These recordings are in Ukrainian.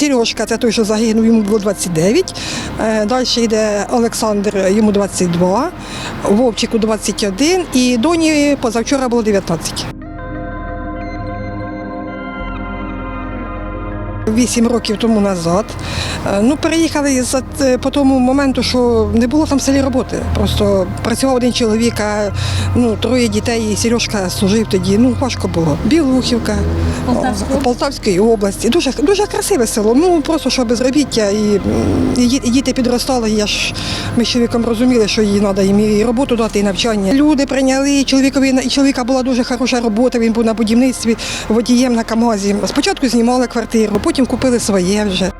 Сережка, це той, що загинув, йому було 29. Е, Далі йде Олександр, йому 22, Вовчику 21 і доні позавчора було 19. Вісім років тому назад. Е, Ну, переїхали за, е, по тому моменту, що не було там в селі роботи. Просто працював один чоловік, а ну, троє дітей, і Сережка служив тоді. Ну, важко було. Білухівка, Полтавської Полтавської області. Дуже, дуже красиве село. Ну, просто що безробіття. І, і і діти підростали. Я ж, ми з чоловіком розуміли, що їй треба їм і роботу дати, і навчання. Люди прийняли, чоловікові, і чоловіка була дуже хороша робота, він був на будівництві водієм на КАМАЗі. Спочатку знімали квартиру, потім купили своє вже.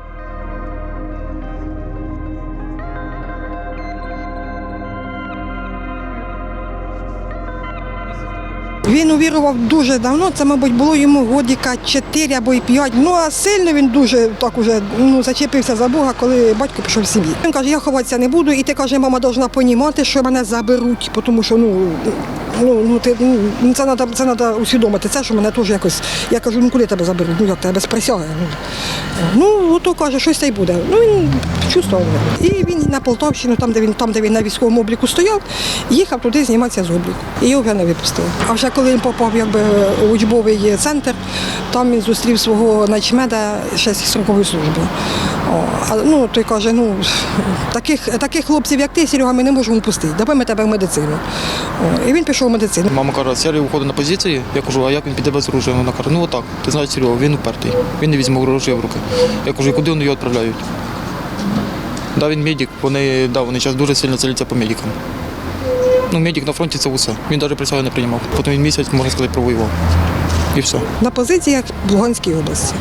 Він увірував дуже давно, це, мабуть, було йому годіка 4 або й 5. Ну а сильно він дуже так уже ну, зачепився за Бога, коли батько пішов в сім'ї. Він каже, я ховатися не буду, і ти каже, мама повинна понімати, що мене заберуть, тому що ну, ну, ну, ти, ну це треба це надо усвідомити. Це що мене теж якось. Я кажу, ну куди тебе заберуть? Ну як тебе без присяги. Ну, ну ото каже, щось та й буде. Ну він чувствував. І він на Полтавщину, там, де він там, де він на військовому обліку стояв, їхав туди зніматися з обліку. І його вже не випустили. А вже коли він попав якби, у учбовий центр, там він зустрів свого начмеда ще зі строкової служби. О, ну, той каже, ну, таких, таких хлопців, як ти, Серега, ми не можемо пустити. Давай ми тебе в медицину. О, і він пішов в медицину. Мама каже, Сергій виходить на позиції. Я кажу, а як він піде без оружия? Вона каже, ну отак, ти знаєш Серега, він упертий. Він не візьме оружие в руки. Я кажу, куди вони його відправляють? Да, він медик, вони, да, вони зараз дуже сильно ціляться по медикам. Ну, медик на фронті це усе. Він навіть присягу не приймав. Потім він місяць, можна сказати, провоював. І все. на позиціях в Луганській області.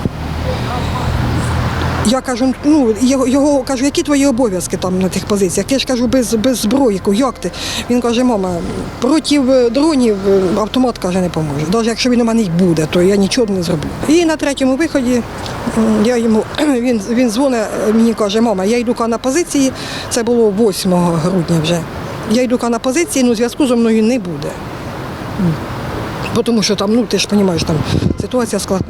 Я кажу, ну його, його кажу, які твої обов'язки там на тих позиціях? Я ж кажу, без, без зброї, як ти? Він каже, мама, проти е, дронів е, автомат каже, не поможе. Навіть якщо він у мене й буде, то я нічого не зроблю. І на третьому виході я йому він, він дзвонить, е, мені каже, мама, я йду на позиції. Це було 8 грудня вже. Я йду на позиції, ну зв'язку зі мною не буде. Тому що там, ну ти ж розумієш, там ситуація складна.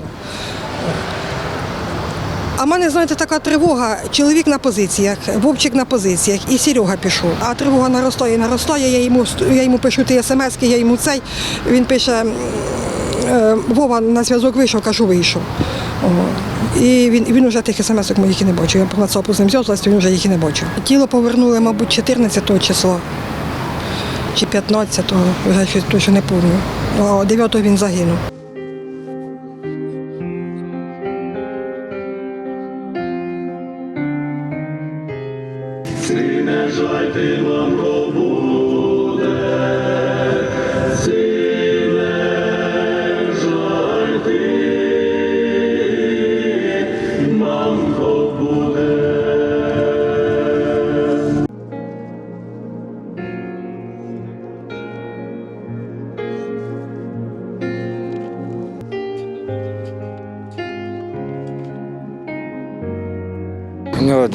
А мене, знаєте, така тривога. Чоловік на позиціях, Вовчик на позиціях, і Серега пішов. А тривога наростає, наростає. Я йому я йому пишу ті смс, я йому цей. Він пише: е, Вова на зв'язок вийшов, кажу, вийшов. І він, він вже тих смс моїх і не бачив. Я по WhatsApp з ним він вже їх і не бачив. Тіло повернули, мабуть, 14 числа чи 15-го, вже точно не пам'ятаю. А 9-го він загинув.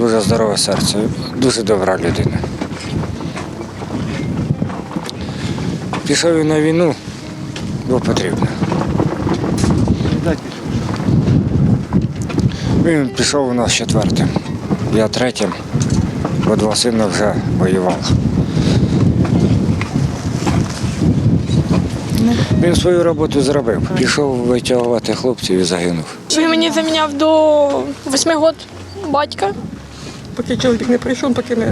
Дуже здорове серце, дуже добра людина. Пішов він на війну, бо потрібно. Він пішов у нас четвертим. Я третім, бо два сина вже воювали. Він свою роботу зробив. Пішов витягувати хлопців і загинув. Він мені заміняв до восьми років батька. Поки чоловік не прийшов, поки не.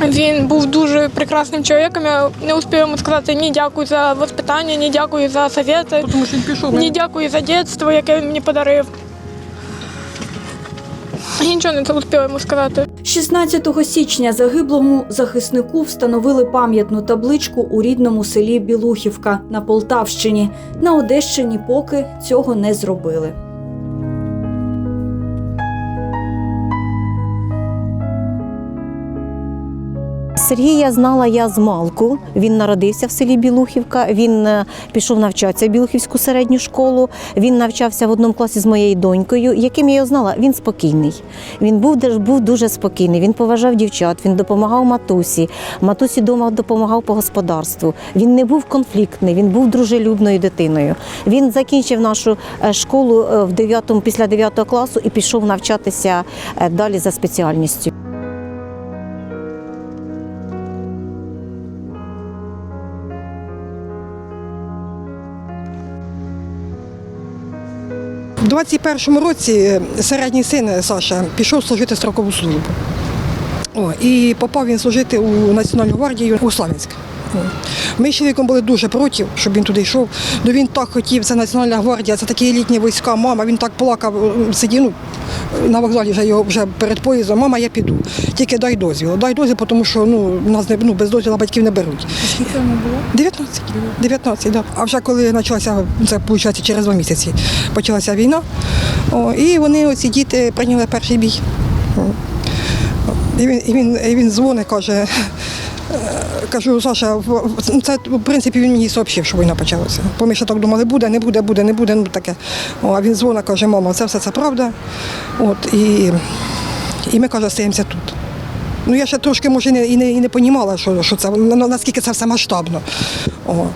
не- Він був дуже прекрасним чоловіком. Я не успів йому сказати ні дякую за воспитання, ні дякую за совєти, Тому що він пішов. ні дякую за дитинство, яке він мені подарив. Я нічого не успів йому сказати. 16 січня загиблому захиснику встановили пам'ятну табличку у рідному селі Білухівка на Полтавщині. На Одещині поки цього не зробили. Сергія знала я з Малку. Він народився в селі Білухівка. Він е, пішов навчатися в Білухівську середню школу. Він навчався в одному класі з моєю донькою. Яким я його знала, він спокійний. Він був, був дуже спокійний. Він поважав дівчат, він допомагав матусі. Матусі вдома допомагав по господарству. Він не був конфліктний, він був дружелюбною дитиною. Він закінчив нашу е, школу е, в 9, після 9 класу і пішов навчатися далі за спеціальністю. 21-му році е, середній син Саша пішов служити строкову службу. О, і попав він служити у Національну гвардію у Славянськ. Ми з чоловіком були дуже проти, щоб він туди йшов. Ну він так хотів, це Національна гвардія, це такі елітні війська, мама, він так плакав, сидів ну, на вокзалі вже його вже перед поїздом, мама, я піду. Тільки дай дозвіл. Дай дозвіл, тому що ну, нас не, ну, без дозвілу батьків не беруть. Скільки йому було? 19. 19, да. А вже коли почалася, це виходить через два місяці, почалася війна, о, і вони, оці діти, прийняли перший бій. І він, і він, і він дзвонить, каже, кажу, Саша, це в принципі він мені сообщив, що війна почалася. Бо ми ще так думали, буде, не буде, буде, не буде, ну таке. О, а він дзвонить, каже, мама, це все це правда. От, і, і ми, каже, стаємося тут. Ну я ще трошки може і не, і не, і не понімала, що, що це, наскільки це все масштабно. О.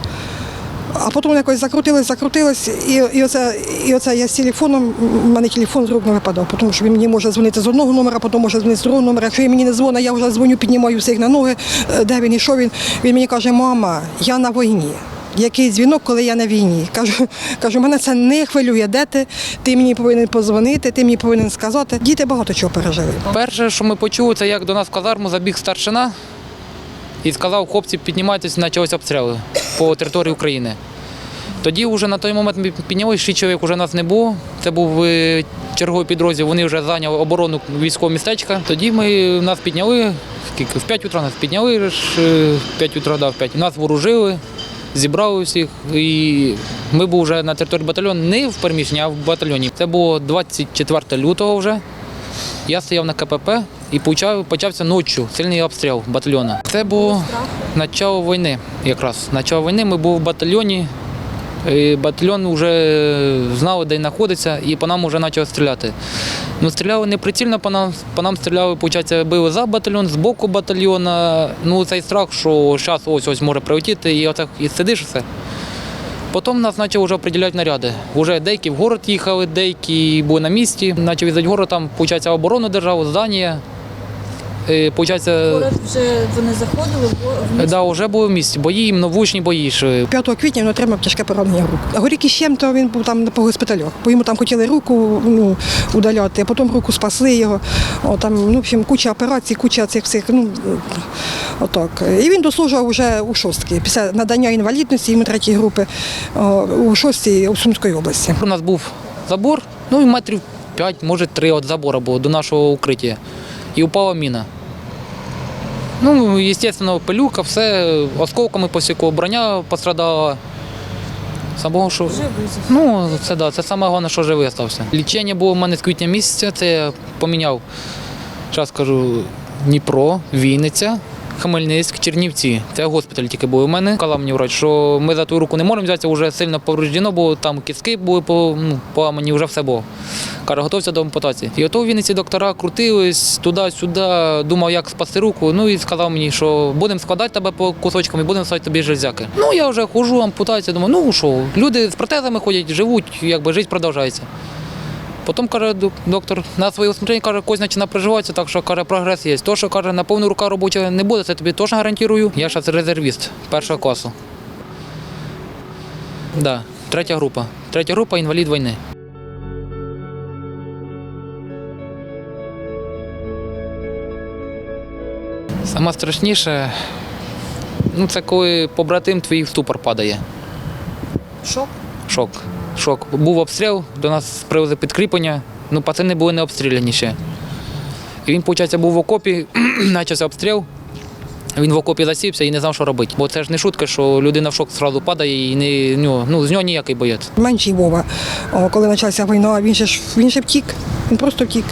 А потім якось закрутилось, закрутилось, і, і, оце, і оце я з телефоном, у мене телефон з рук не випадав, тому що він мені може дзвонити з одного номера, потім може дзвонити з другого номера. Якщо він мені не дзвонить, я вже дзвоню, піднімаю всіх на ноги, е, де він і що він. Він мені каже, мама, я на війні. Який дзвінок, коли я на війні? Кажу, кажу, мене це не хвилює. Де ти? Ти мені повинен позвонити, ти мені повинен сказати. Діти багато чого пережили. Перше, що ми почули, це як до нас в казарму забіг старшина і сказав, хлопці, піднімайтесь, почалися обстріли по території України. Тоді вже на той момент ми піднялися, шість чоловік вже нас не було. Це був е, черговий підрозділ, вони вже зайняли оборону військового містечка. Тоді ми нас підняли, скільки, в 5 утра нас підняли, е, в 5 утра, да, в 5. Нас вооружили, зібрали всіх. І ми були вже на території батальйону не в переміщенні, а в батальйоні. Це було 24 лютого вже. Я стояв на КПП і почав, почався ночі сильний обстріл батальйону. Це було почало війни якраз. Почало війни ми були в батальйоні. І батальйон вже знав, де знаходиться, і по нам вже почали стріляти. Ну, стріляли не прицільно по нам, по нам стріляли, виходить, били за батальйон, з боку батальйона. Ну, цей страх, що зараз ось ось може прилетіти, і отак і сидиш все. Потім нас почали вже определяти наряди. Уже деякі в город їхали, деякі були на місці. Почали їздити город, там, виходить, оборону державу, здання. Е, Получається, вже вони заходили в да, вже були в місті. Бої, іменно вуличні бої йшли. 5 квітня він отримав тяжке поранення рук. А горік із то він був там по госпіталях, бо йому там хотіли руку ну, удаляти, а потім руку спасли його. О, там, ну, в общем, куча операцій, куча цих всіх. Ну, отак. І він дослужив вже у шостки, після надання інвалідності йому третьої групи о, у шостій у Сумської області. У нас був забор, ну і метрів 5, може 3 від забору було до нашого укриття. І упала міна. Ну, звісно, пилюка, все, осколками посікло, броня пострадала. Самого, що... Ну, це да, це саме головне, що живий залишився. Лічення було в мене з квітня місяця, це я поміняв, зараз кажу, Дніпро, Вінниця, Хмельницьк, Чернівці. Це госпіталь тільки був у мене. Казав мені врач, що ми за ту руку не можемо взятися, вже сильно повреждено, бо там кістки були по- ну, поламані, вже все було. Каже, готовся до ампутації. І ото в Вінниці доктора крутились туди-сюди, думав, як спасти руку. Ну і сказав мені, що будемо складати тебе по кусочкам і будемо ставити тобі железяки. Ну я вже ходжу, ампутація, думаю, ну що, люди з протезами ходять, живуть, якби життя продовжується. Потім каже доктор на своє усмотрення, каже, когось починає приживатися, так що каже, прогрес є. То, що каже, на повну рука робоча не буде, це тобі теж гарантую. Я зараз резервіст першого класу. Да, третя група. Третя група інвалід війни. Саме страшніше, ну, це коли побратим твій в ступор падає. Шок? Шок. Шок. Був обстріл, до нас привезли підкріплення, ну пацани були не обстріляні ще. І він, виходить, був в окопі, почався обстріл. Він в окопі засівся і не знав, що робити. Бо це ж не шутка, що людина в шок одразу падає і не, ну, ну, з нього ніякий боєць. Менший Вова, коли почалася війна, він ще ж він ще втік. Він просто втік.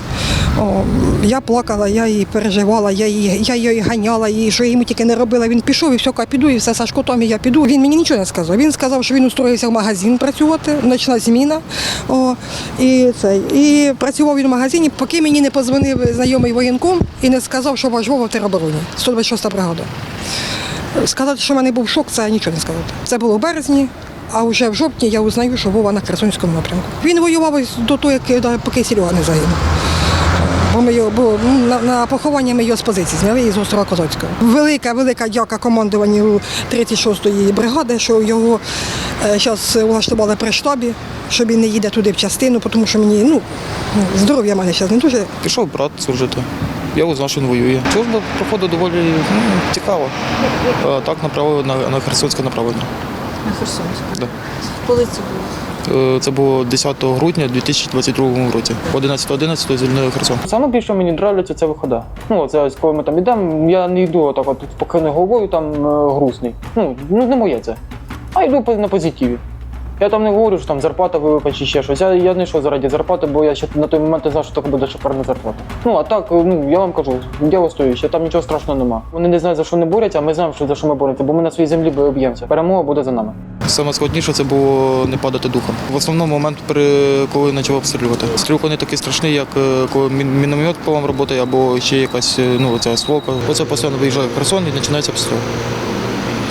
О, я плакала, я її переживала, я її, я її ганяла, і що я йому тільки не робила. Він пішов і все, каже, піду, і все, Сашко, Томі, я піду. Він мені нічого не сказав. Він сказав, що він устроївся в магазин працювати, ночна зміна. О, і, цей, і працював він в магазині, поки мені не позвонив знайомий воєнком і не сказав, що Вова в теробороні, 126 бригада. Сказати, що в мене був шок, це нічого не сказати. Це було в березні, а вже в жовтні я узнаю, що Вова на Херсонському напрямку. Він воював до того, як поки Серега не загинув. Бо ми його бо ну, на, на поховання ми його з позиції зняли із острова Козацького. Велика, велика дяка командуванню 36-ї бригади, що його зараз влаштували при штабі, що він не їде туди в частину, тому що мені ну, здоров'я мене зараз не дуже Пішов брат служити. Я узнав, що він воює. Служба проходить доволі ну, цікаво. А, так направили на, на Херсонське направлення. На Херсонську. Да. Коли це було? Е, Це було 10 грудня 2022 році. 11.11 звільнили Херсон. Саме більше мені нравиться це вихода. Ну, це ось коли ми там йдемо, я не йду отак от спокійно головою там е, грустний. Ну, ну не моє це. А йду на позитиві. Я там не говорю, що там зарплата вилипа чи ще щось. Я, я не йшов заради зарплати, бо я ще на той момент не знав, що таке буде шикарна зарплата. Ну а так, ну я вам кажу, діло стоїть, там нічого страшного нема. Вони не знають за що не борються, а ми знаємо, що за що ми боремося, бо ми на своїй землі б'ємося. Перемога буде за нами. Саме складніше це було не падати духом. В основному момент, при коли почав обстрілювати. Стрілка не такий страшний, як е, коли міномет по вам працює, або ще якась е, ну, ця сволка. Оце постійно виїжджає в Херсон і починається обстріл.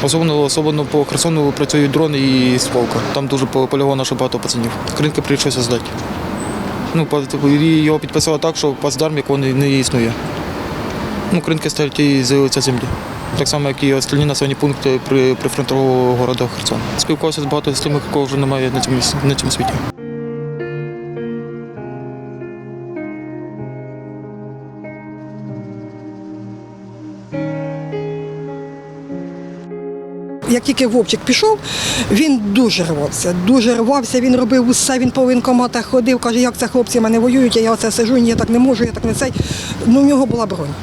Особливо, особливо по Херсону працюють дрони і сволка. Там дуже по полігону, що багато пацанів. Кринки прийшлося здати. Ну, його підписали так, що плацдарм, якого не, не існує. Ну, кринки стоять і з землі. Так само, як і остальні населені пункти при, при фронтового города Херсон. Спілкувався з багато з тими, кого вже немає на цьому, на цьому світі. Як тільки Вовчик пішов, він дуже рвався, дуже рвався, він робив усе, він по воєнкоматах ходив, каже, як це хлопці мене воюють, а я оце сижу, ні, я так не можу, я так не цей. Ну, в нього була бронь.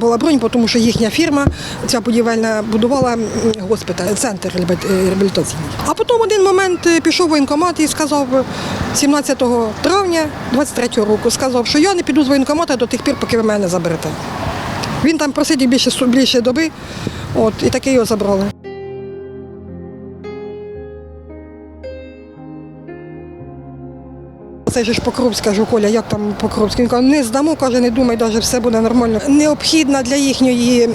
Була бронь, тому що їхня фірма, ця будівельна, будувала госпіталь, центр е, реабілітаційний. А потім в один момент е, пішов воєнкомат і сказав е, 17 травня 23 року, сказав, що я не піду з воєнкомата до тих пір, поки ви мене не заберете. Він там просидів більше, більше доби, от, і таки його забрали. Це ж Покровськ, кажу, Коля, як там Покровськ? Він каже, не здамо, каже, не думай, навіть все буде нормально. Необхідна для їхньої.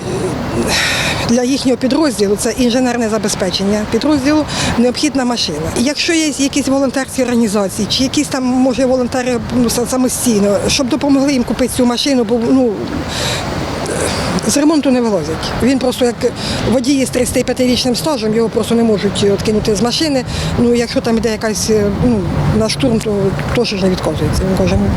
Для їхнього підрозділу це інженерне забезпечення підрозділу необхідна машина. Якщо є якісь волонтерські організації, чи якісь там може волонтери ну, самостійно, щоб допомогли їм купити цю машину, бо ну з ремонту не вилазять. Він просто як водій з 35-річним стажем, його просто не можуть відкинути з машини. Ну, якщо там йде якась е, ну, на штурм, то теж не відказується. Він каже, ну,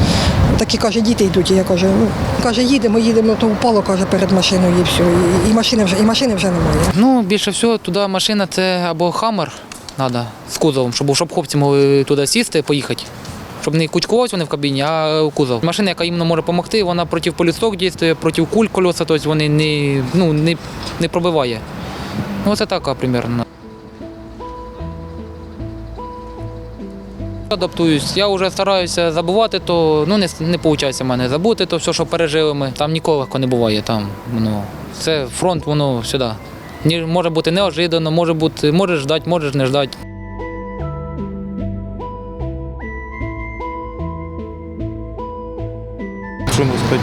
такі каже, діти йдуть. І я кажу, ну каже, їдемо, їдемо, то впало каже перед машиною і все. І, і машини вже і машини вже немає. Ну, більше всього, туди машина це або хамер треба з кузовом, щоб, щоб хлопці могли туди сісти, поїхати. Щоб не кучкувалися вони в кабіні, а в кузов. Машина, яка їм може допомогти, вона проти полісток діє, проти куль кольоса, тобто вони не, ну, не, не пробиває. Ну, це така примерно. Адаптуюсь. Я вже стараюся забувати, то ну не, не виходить в мене забути, то все, що пережили ми. Там ніколи легко не буває. Там, ну, це фронт, воно сюди. Може бути неожиданно, може бути, можеш ждати, можеш не ждати.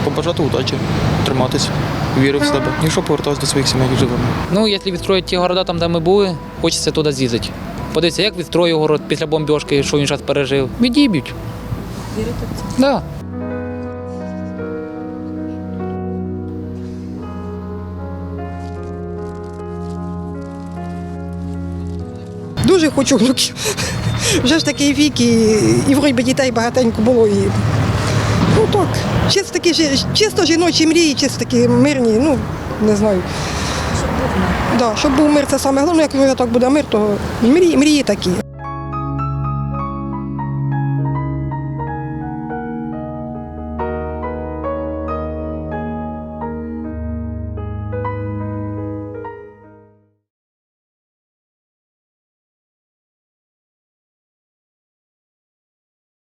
Побажати удачі, триматися, віри в себе. І що повертатися до своїх сімей живими. Ну, якщо відстроїть ті города, там, де ми були, хочеться туди з'їздити. Подивитися, як відстроїв город після бомбіжки, що він зараз пережив. Відіб'ють. Вірите в це? Да. Дуже хочу внуків. Вже ж такий вік, і, і вроді би дітей багатенько було. І, так, чисто такі чисто жіночі мрії, чисто такі мирні, ну не знаю. Щоб був мир. Да, щоб був мир, це саме головне, якщо так буде мир, то мрії, мрії такі.